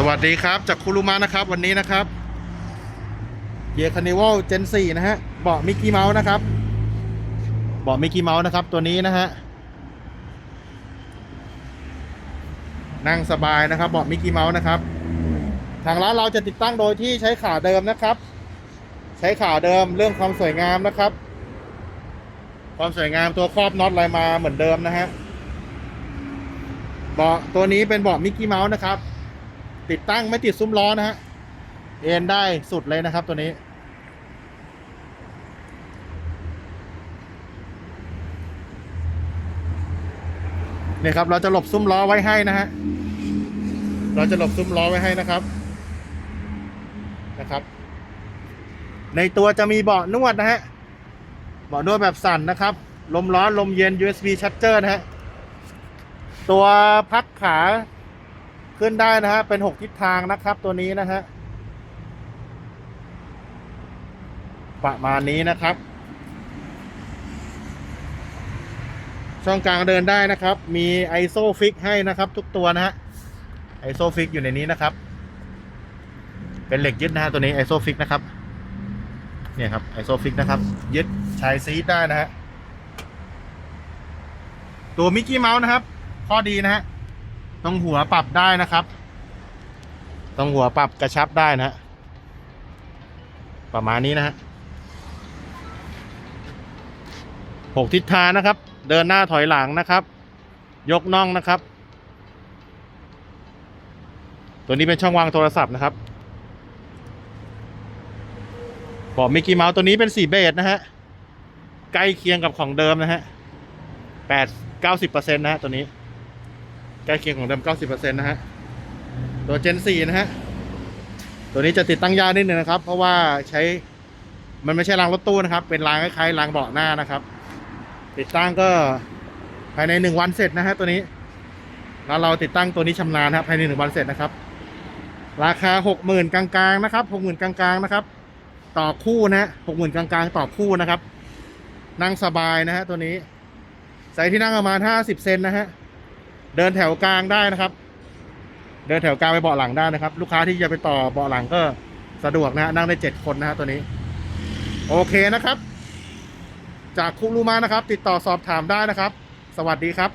สวัสดีครับ จากคุรุมะนะครับ วันนี้นะครับเกียร์คานิวัลเจน4นะฮะเบาะมิกกี้เมาส์นะครับเบาะมิกกี้เมาส์นะครับ ตัวนี้นะฮะนั่งสบายนะครับเบาะมิกกี้เมาส์นะครับ ทางร้านเราจะติดตั้งโดยที่ใช้ขาเดิมนะครับ ใช้ขาเดิมเรื่องความสวยงามนะครับ ความสวยงามตัวครอบน็อตอะไรมาเหมือนเดิมนะฮะเบาะตัวนี้เป็นเบาะมิกกี้เมาส์นะครับ ติดตั้งไม่ติดซุ้มล้อนะฮะ เอ็นได้สุดเลยนะครับตัวนี้ เนี่ยครับเราจะหลบซุ้มล้อไว้ให้นะฮะ เราจะหลบซุ้มล้อไว้ให้นะครับ นะครับ ในตัวจะมีเบาะนวดนะฮะ เบาะนวดแบบสั่นนะครับ ลมร้อนลมเย็น USB charger นะฮะ ตัวพักขา ขึ้นได้นะฮะ เป็นหกทิศทางนะครับตัวนี้นะฮะ ประมาณนี้นะครับ ช่องกลางเดินได้นะครับ มีไอโซฟิกให้นะครับทุกตัวนะฮะ ไอโซฟิกอยู่ในนี้นะครับ เป็นเหล็กยึดนะฮะตัวนี้ไอโซฟิกนะครับ เนี่ยครับไอโซฟิกนะครับ ยึดชายซีทได้นะฮะ ตัวมิกกี้เมาส์นะครับ ข้อดีนะฮะ ตรงหัวปรับได้นะครับ ตรงหัวปรับกระชับได้นะฮะประมาณนี้นะฮะหกทิศทางนะครับ เดินหน้าถอยหลังนะครับ ยกน่องนะครับ ตัวนี้เป็นช่องวางโทรศัพท์นะครับบอกมิกกี้เมาส์ตัวนี้เป็นสีเบจนะฮะ ใกล้เคียงกับของเดิมนะฮะแปดเก้าสิบเปอร์เซ็นต์นะฮะตัวนี้ ใกล้เคียงของเดิม 90%นะฮะ ตัว Gen 4 นะฮะ ตัวนี้จะติดตั้งยากนิดนึงนะครับ เพราะว่าใช้มันไม่ใช่รางรถตู้นะครับ เป็นรางคล้ายๆรางเบาะหน้านะครับ ติดตั้งก็ภายในหนึ่งวันเสร็จนะฮะตัวนี้ แล้วเราติดตั้งตัวนี้ชำนาญนะครับภายในหนึ่งวันเสร็จนะครับ ราคาหกหมื่นกลางๆนะครับหกหมื่นกลางๆนะครับ ต่อคู่นะฮะหกหมื่นกลางๆ ต่อคู่นะครับ นั่งสบายนะฮะตัวนี้ ใส่ที่นั่งประมาณห้าสิบเซนนะฮะ เดินแถวกลางได้นะครับ เดินแถวกลางไปเบาะหลังได้นะครับ ลูกค้าที่จะไปต่อเบาะหลังก็สะดวกนะฮะนั่งได้เจ็ดคนนะฮะตัวนี้ โอเคนะครับ จากคุรุมานะครับ ติดต่อสอบถามได้นะครับ สวัสดีครับ